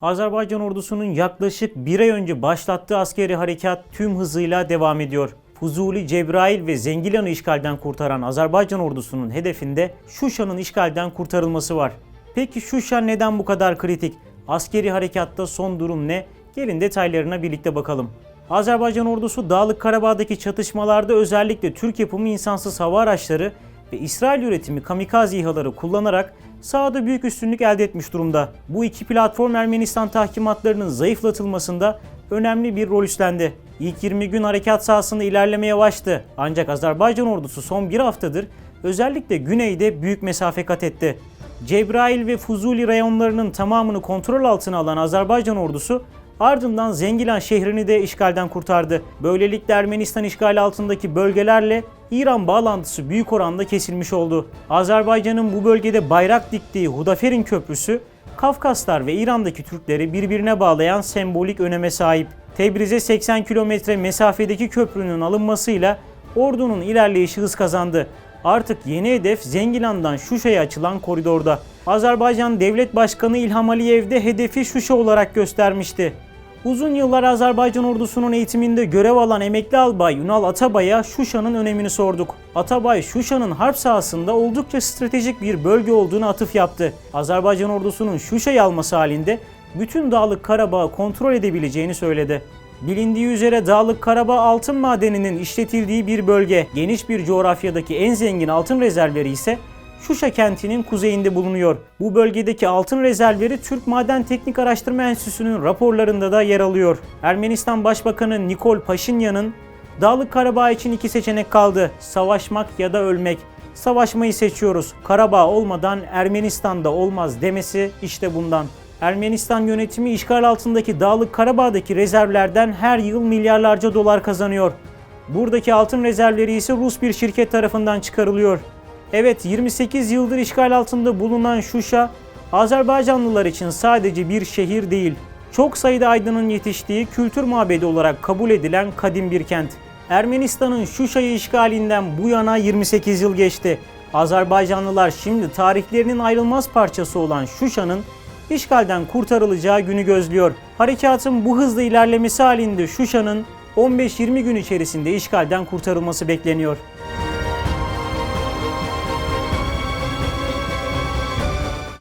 Azerbaycan ordusunun yaklaşık bir ay önce başlattığı askeri harekat tüm hızıyla devam ediyor. Fuzuli, Cebrail ve Zengilan'ı işgalden kurtaran Azerbaycan ordusunun hedefinde Şuşa'nın işgalden kurtarılması var. Peki Şuşa neden bu kadar kritik? Askeri harekatta son durum ne? Gelin detaylarına birlikte bakalım. Azerbaycan ordusu Dağlık Karabağ'daki çatışmalarda özellikle Türk yapımı insansız hava araçları ve İsrail üretimi kamikaze İHA'ları kullanarak sahada büyük üstünlük elde etmiş durumda. Bu iki platform Ermenistan tahkimatlarının zayıflatılmasında önemli bir rol üstlendi. İlk 20 gün harekat sahasında ilerleme yavaştı. Ancak Azerbaycan ordusu son bir haftadır özellikle güneyde büyük mesafe kat etti. Cebrail ve Fuzuli reyonlarının tamamını kontrol altına alan Azerbaycan ordusu ardından Zengilan şehrini de işgalden kurtardı. Böylelikle Ermenistan işgali altındaki bölgelerle İran bağlantısı büyük oranda kesilmiş oldu. Azerbaycan'ın bu bölgede bayrak diktiği Hudaferin Köprüsü, Kafkaslar ve İran'daki Türkleri birbirine bağlayan sembolik öneme sahip. Tebriz'e 80 kilometre mesafedeki köprünün alınmasıyla ordunun ilerleyişi hız kazandı. Artık yeni hedef Zengilan'dan Şuşa'ya açılan koridorda. Azerbaycan Devlet Başkanı İlham Aliyev de hedefi Şuşa olarak göstermişti. Uzun yıllar Azerbaycan ordusunun eğitiminde görev alan emekli albay Ünal Atabay'a Şuşa'nın önemini sorduk. Atabay, Şuşa'nın harp sahasında oldukça stratejik bir bölge olduğunu atıf yaptı. Azerbaycan ordusunun Şuşa'yı alması halinde bütün Dağlık Karabağ'ı kontrol edebileceğini söyledi. Bilindiği üzere Dağlık Karabağ altın madeninin işletildiği bir bölge. Geniş bir coğrafyadaki en zengin altın rezervleri ise Şuşa kentinin kuzeyinde bulunuyor. Bu bölgedeki altın rezervleri Türk Maden Teknik Araştırma Enstitüsü'nün raporlarında da yer alıyor. Ermenistan Başbakanı Nikol Paşinyan'ın Dağlık Karabağ için iki seçenek kaldı. Savaşmak ya da ölmek. Savaşmayı seçiyoruz. Karabağ olmadan Ermenistan'da olmaz demesi işte bundan. Ermenistan yönetimi işgal altındaki Dağlık Karabağ'daki rezervlerden her yıl milyarlarca dolar kazanıyor. Buradaki altın rezervleri ise Rus bir şirket tarafından çıkarılıyor. Evet 28 yıldır işgal altında bulunan Şuşa, Azerbaycanlılar için sadece bir şehir değil, çok sayıda aydının yetiştiği kültür mabedi olarak kabul edilen kadim bir kent. Ermenistan'ın Şuşa'yı işgalinden bu yana 28 yıl geçti. Azerbaycanlılar şimdi tarihlerinin ayrılmaz parçası olan Şuşa'nın işgalden kurtarılacağı günü gözlüyor. Harekatın bu hızla ilerlemesi halinde Şuşa'nın 15-20 gün içerisinde işgalden kurtarılması bekleniyor.